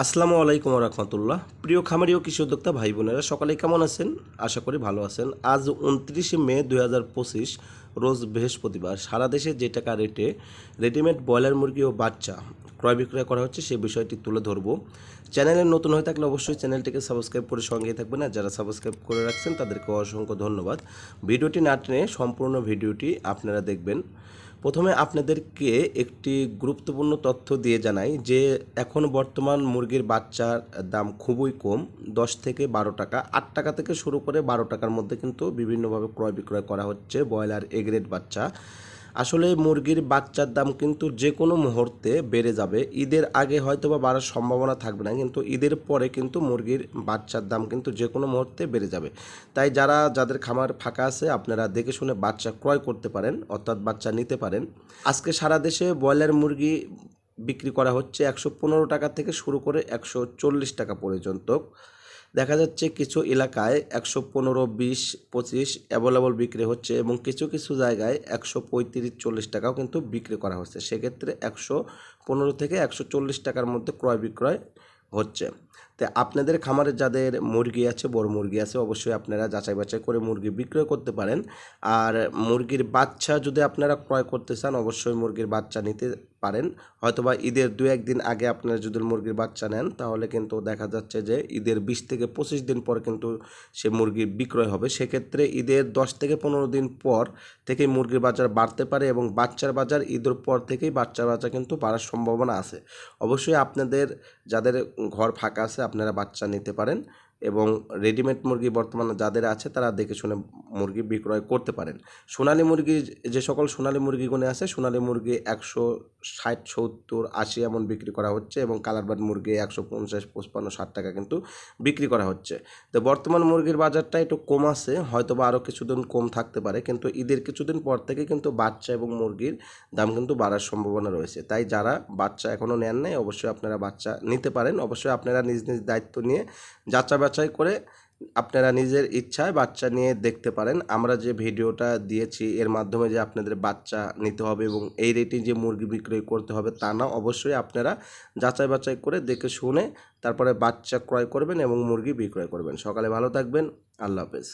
আসসালামু আলাইকুম রহমতুল্লাহ। প্রিয় খামারি ও কৃষি উদ্যোক্তা ভাই বোনেরা, সকালে কেমন আছেন? আশা করি ভালো আছেন। আজ উনত্রিশে মে দুই হাজার পঁচিশ, রোজ বৃহস্পতিবার। সারা দেশে যে টাকা রেটে রেডিমেড ব্রয়লার মুরগি ও বাচ্চা ক্রয় বিক্রয় করা হচ্ছে সেই বিষয়টি তুলে ধরবো। চ্যানেলে নতুন হয়ে থাকলে অবশ্যই চ্যানেলটিকে সাবস্ক্রাইব করে সঙ্গেই থাকবেন আর যারা সাবস্ক্রাইব করে রাখছেন তাদেরকে অসংখ্য ধন্যবাদ। ভিডিওটি না সম্পূর্ণ ভিডিওটি আপনারা দেখবেন। প্রথমে আপনাদেরকে একটি গুরুত্বপূর্ণ তথ্য দিয়ে জানাই যে এখন বর্তমান মুরগির বাচ্চার দাম খুবই কম, দশ থেকে বারো টাকা। আট টাকা থেকে শুরু করে বারো টাকার মধ্যে কিন্তু বিভিন্নভাবে ক্রয় বিক্রয় করা হচ্ছে ব্রয়লার এগ্রেড বাচ্চা। আসলে মুরগির বাচ্চার দাম কিন্তু যে কোনো মুহূর্তে বেড়ে যাবে। ঈদের আগে হয়তো বা বাড়ার সম্ভাবনা থাকবে না, কিন্তু ঈদের পরে কিন্তু মুরগির বাচ্চার দাম কিন্তু যে কোনো মুহূর্তে বেড়ে যাবে। তাই যারা, যাদের খামার ফাঁকা আছে, আপনারা দেখে শুনে বাচ্চা ক্রয় করতে পারেন, অর্থাৎ বাচ্চা নিতে পারেন। আজকে সারা দেশে ব্রয়লার মুরগি বিক্রি করা হচ্ছে একশো পনেরো টাকা থেকে শুরু করে একশো চল্লিশ টাকা পর্যন্ত। দেখা যাচ্ছে কিছু এলাকায় একশো পনেরো, বিশ, পঁচিশ অ্যাভেলেবল বিক্রি হচ্ছে এবং কিছু কিছু জায়গায় একশো পঁয়ত্রিশ, চল্লিশ টাকাও কিন্তু বিক্রি করা হচ্ছে। সেক্ষেত্রে একশো পনেরো থেকে একশো চল্লিশ টাকার মধ্যে ক্রয় বিক্রয় হচ্ছে। তো আপনাদের খামারে যাদের মুরগি আছে, বড় মুরগি আছে, অবশ্যই আপনারা যাচাই বাছাই করে মুরগি বিক্রয় করতে পারেন। আর মুরগির বাচ্চা যদি আপনারা ক্রয় করতে চান, অবশ্যই মুরগির বাচ্চা নিতে পারেন। হয়তোবা ঈদের দু একদিন আগে আপনারা যদি মুরগির বাচ্চা নেন, তাহলে কিন্তু দেখা যাচ্ছে যে ঈদের বিশ থেকে পঁচিশ দিন পর কিন্তু সে মুরগির বিক্রয় হবে। সেক্ষেত্রে ঈদের দশ থেকে পনেরো দিন পর থেকেই মুরগির বাজার বাড়তে পারে এবং বাচ্চার বাজার ঈদের পর থেকেই বাচ্চার বাজার কিন্তু বাড়ার সম্ভাবনা আছে। অবশ্যই আপনাদের, যাদের ঘর ফাঁকা আছে আপনারা বাচ্চা নিতে পারেন। এবং রেডিমেড মুরগি বর্তমানে যাদের আছে, তারা দেখে শুনে মুরগি বিক্রয় করতে পারেন। সোনালী মুরগি যে সকল সোনালী মুরগিগুলো আছে, সোনালী মুরগি একশো ষাট, সত্তর, আশি এমন বিক্রি করা হচ্ছে এবং কালারবার্ড মুরগি একশো পঞ্চাশ, পঁচপান্ন, ষাট টাকা কিন্তু বিক্রি করা হচ্ছে। তো বর্তমান মুরগির বাজারটা একটু কম আছে হয়তো বা আরও কিছুদিন কম থাকতে পারে, কিন্তু ঈদের কিছুদিন পর থেকে কিন্তু বাচ্চা এবং মুরগির দাম কিন্তু বাড়ার সম্ভাবনা রয়েছে। তাই যারা বাচ্চা এখনও নেন নাই, অবশ্যই আপনারা বাচ্চা নিতে পারেন। অবশ্যই আপনারা নিজ নিজ দায়িত্ব নিয়ে যাচা বাছাই করে আপনারা নিজের ইচ্ছায় বাচ্চা নিয়ে দেখতে পারেন। আমরা যে ভিডিওটা দিয়েছি, এর মাধ্যমে যে আপনাদের বাচ্চা নিতে হবে এবং এই রেটে যে মুরগি বিক্রয় করতে হবে তা না, অবশ্যই আপনারা যাচাই বাছাই করে দেখে শুনে তারপরে বাচ্চা ক্রয় করবেন এবং মুরগি বিক্রয় করবেন। সকালে ভালো থাকবেন। আল্লাহ হাফেজ।